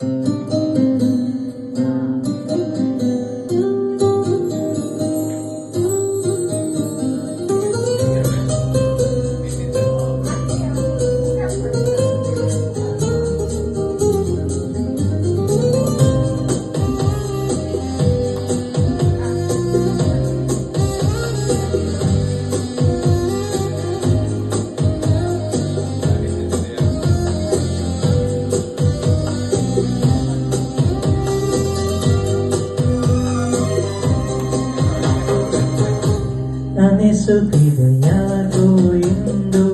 ಅನಿಸುತ್ತಿದೆ ಯಾಕೋ ಎಂದು.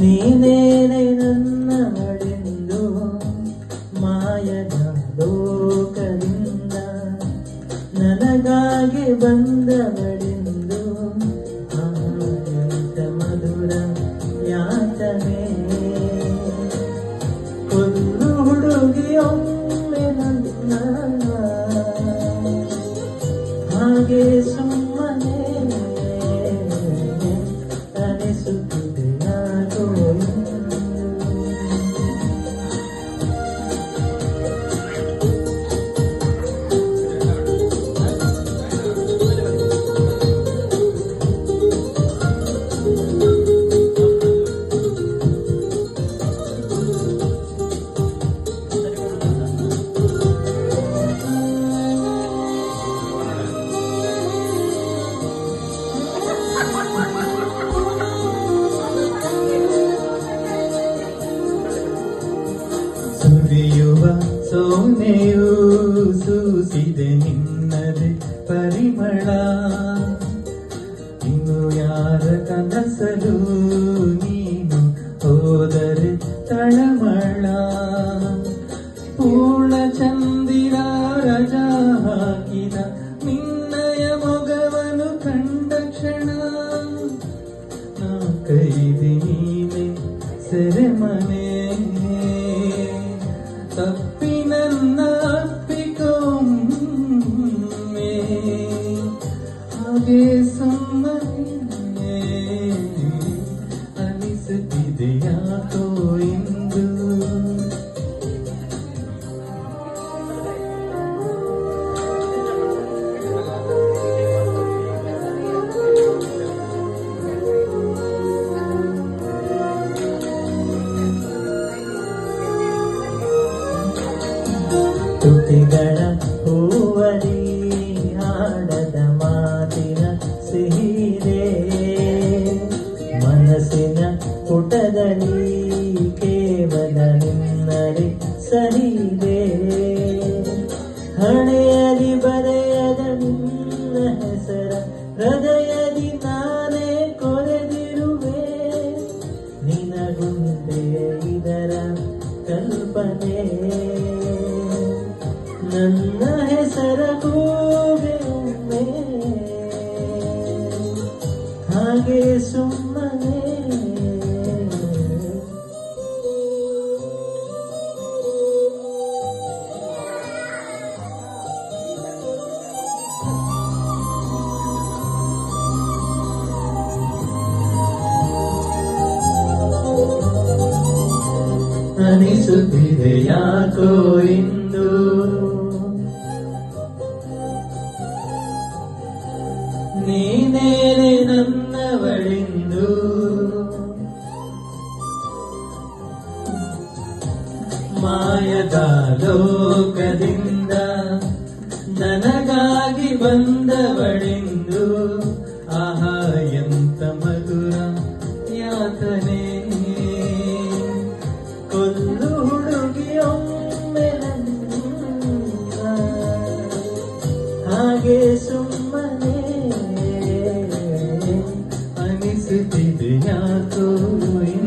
ನೀನೇನೆ ನನ್ನವಳೆಂದು ಮಾಯದ ಲೋಕದಿಂದ ನನಗಾಗಿ ಬಂದವಳೆಂದು ಸೋನೆಯು ಸೂಸಿದೆ ನಿನ್ನದೆ ಪರಿಮಳ ಇನ್ನು ಯಾರ ಕನಸಲು ನೀನು ಹೋದರೆ ತಳಮಳ പിന്നെന്ന ಕೇವಲ ಸರಿದೆ. ಸಹಿದೆ ಹಣೆಯಲಿ ಬರೆಯದ ನಿನ್ನ ಹೆಸರ ಹೃದಯದಿ ನಾನೇ ಕೊರೆದಿರುವೆ. ನಿನಗುಂದೆ ಇದರ ಕಲ್ಪನೆ. ನನ್ನ ಹೆಸರ ಕೂಗೆ ಹಾಗೆ ಸುಮ್ಮನೆ ಅನಿಸುತ್ತಿದೆ ಯಾಕೋ ಇಂದು? ನೀನೇನೆ ನನ್ನವಳೆಂದು? ಮಾಯದ ಲೋಕದಿಂದ ನನಗಾಗಿ ಬಂದವಳೆಂದು? ಅನಿಸುತ್ತಿದೆ ಯಾಕೋ